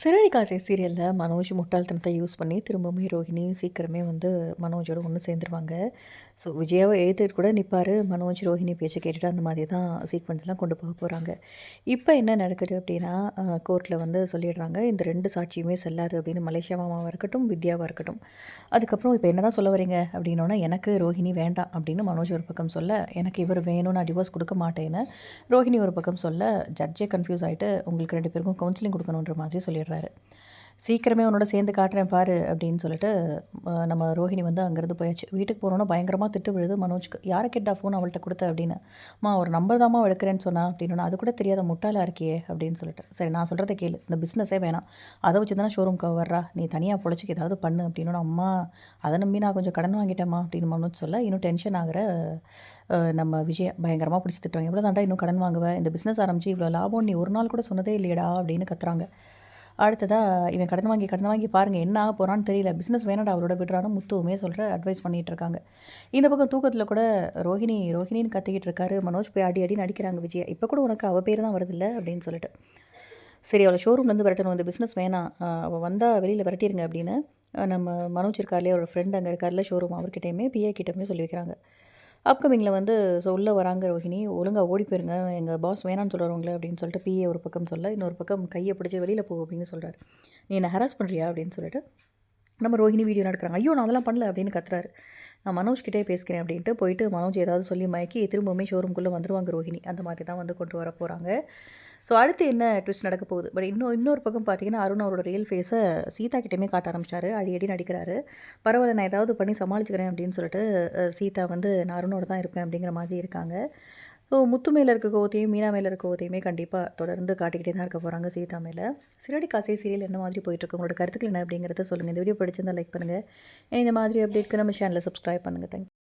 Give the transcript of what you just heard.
சிறடி சீரியலில் மனோஜ் முட்டாள்தனத்தை யூஸ் பண்ணி திரும்பவும் ரோஹிணி சீக்கிரமே வந்து மனோஜோட ஒன்று சேர்ந்துருவாங்க. ஸோ விஜயாவை எழுத்துட்டு கூட நிற்பார் மனோஜ் ரோஹிணி பேச்சை கேட்டுட்டு அந்த மாதிரி தான் சீக்வன்ஸ்லாம் கொண்டு போக போகிறாங்க இப்போ என்ன நடக்குது அப்படின்னா கோர்ட்டில் வந்து சொல்லிடுறாங்க இந்த ரெண்டு சாட்சியுமே செல்லாது அப்படின்னு. மலேசியா மாமாவாக இருக்கட்டும் வித்யாவாக இருக்கட்டும். அதுக்கப்புறம் இப்போ என்ன தான் சொல்ல வரீங்க? அப்படின்னோன்னா எனக்கு ரோஹிணி வேண்டாம் அப்படின்னு மனோஜ் ஒரு பக்கம் சொல்ல எனக்கு இவர் வேணும் நான் டிவோர்ஸ் கொடுக்க மாட்டேன்னு. ரோஹிணி ஒரு பக்கம் சொல்ல ஜட்ஜே கன்ஃபியூஸ் ஆகிட்டு உங்களுக்கு ரெண்டு பேருக்கும் கவுன்சிலிங் கொடுக்கணுன்ற மாதிரி சொல்லிடுறாரு சீக்கிரமே உன்னோட சேர்ந்து காட்டுறேன் பாரு அப்படின்னு சொல்லிட்டு நம்ம ரோஹிணி வந்து அங்கேருந்து போயாச்சு. வீட்டுக்கு போனோன்னா பயங்கரமாக திட்டு விழுது. மனோஜ்க்கு யாரை கேட்டா ஃபோன் அவள்கிட்ட கொடுத்த? அப்படின்னு. மா ஒரு நம்பர் தாம்மா எடுக்கிறேன்னு சொன்னா அப்படின்னு அது கூட தெரியாத முட்டாளாக இருக்கியே அப்படின்னு சொல்லிட்டு. சரி நான் சொல்கிறத கேளு. இந்த பிஸ்னஸே வேணாம். அதை வச்சு தானே ஷோரூம்க்கு வர்றா? நீ தனியாக பொழைச்சிக்கு ஏதாவது பண்ணு அப்படின்னு அம்மா அதை நம்பி நான் கொஞ்சம் கடன் வாங்கிட்டேம்மா அப்படின்னு மனோஜ் சொல்ல இன்னும் டென்ஷன் ஆகிற நம்ம விஜய் பயங்கரமாக பிடிச்சி திட்டுவாங்க. எவ்வளோ தாண்டா இன்னும் கடன் வாங்குவேன் இந்த பிஸ்னஸ் ஆரம்பிச்சு இவ்வளோ லாபம் நீ ஒரு நாள் கூட சொன்னதே இல்லையடா அப்படின்னு கத்துறாங்க. அடுத்ததாக இவன் கடன் வாங்கி கடன் வாங்கி பாருங்கள் என்ன ஆக போகிறான்னு தெரியல. பிஸ்னஸ் வேணாடா அவரோட விடுறான்னு முத்துவுமே சொல்கிற அட்வைஸ் பண்ணிகிட்டு இருக்காங்க. இந்த பக்கம் தூக்கத்தில் கூட ரோஹிணி ரோஹிணின்னு கத்திக்கிட்டு இருக்காரு. மனோஜ் போய் அடி அடி நடிக்கிறாங்க விஜய். இப்போ கூட உனக்கு அவள் பேர் தான் வருதில்ல? அப்படின்னு சொல்லிட்டு. சரி அவளை ஷோரூம்லேருந்து விரட்டணும். இந்த பிஸ்னஸ் வேணாம். அவள் வந்தால் வெளியில் விரட்டிடுங்க அப்படின்னு நம்ம மனோஜ் இருக்கார்லே அவரோட ஃப்ரெண்ட் அங்கே இருக்கார்ல ஷோரூம் அவர்கிட்டயுமே பிஏ கிட்டயுமே சொல்லி வைக்கிறாங்க. அப்கமிங்கில் வந்து ஸோ உள்ளே வராங்க ரோஹிணி ஒழுங்காக ஓடி போயிருங்க எங்கள் பாஸ் வேணான்னு சொல்கிறவங்களே அப்படின்னு சொல்லிட்டு பிஏ ஒரு பக்கம் சொல்ல இன்னொரு பக்கம் கையை பிடிச்சி வெளியில் போ அப்படின்னு சொல்கிறாரு நீ என்னை ஹராஸ் பண்ணுறியா அப்படின்னு சொல்லிட்டு நம்ம ரோஹிணி வீடியோ நடக்கிறாங்க ஐயோ நான் அதெல்லாம் பண்ணல அப்படின்னு கத்துறாரு. நான் மனோஜ் கிட்டே பேசுகிறேன் அப்படின்ட்டு போயிட்டு மனோஜ் ஏதாவது சொல்லி மயக்கி திரும்பவுமே ஷோரூம்குள்ளே வந்துடுவாங்க ரோஹிணி. அந்த மாதிரி தான் வந்து கொண்டு வர போகிறாங்க ஸோ அடுத்து என்ன ட்விஸ்ட் நடக்க போகுது? பட் இன்னும் இன்னொரு பக்கம் பார்த்தீங்கன்னா அருண் அவரோட ரியல் ஃபேஸை சீதா கிட்டேயுமே காட்ட ஆரம்பிச்சாரு. அடி அடி நடிக்கிறாரு பரவாயில்ல நான் ஏதாவது பண்ணி சமாளிச்சுக்கிறேன் அப்படின்னு சொல்லிட்டு சீதா வந்து நான் அருணோட தான் இருப்பேன் அப்படிங்கிற மாதிரி இருக்காங்க. ஸோ முத்து மேலே இருக்க கோவத்தையும் மீனா மேலே இருக்க கோவத்தையுமே கண்டிப்பாக தொடர்ந்து காட்டிக்கிட்டே தான் இருக்க போகிறாங்க சீதா மேலே. சிறடி காசை சீரியல் என்ன மாதிரி போயிட்டுருக்கு? உங்களோட கருத்துக்கள் என்ன அப்படிங்கிறத சொல்லுங்கள் இந்த வீடியோ பிடிச்சிருந்தா லைக் பண்ணுங்கள் இந்த மாதிரி அப்டேட்க்கு நம்ம சேனலை சப்ஸ்கிரைப் பண்ணுங்கள் தேங்க்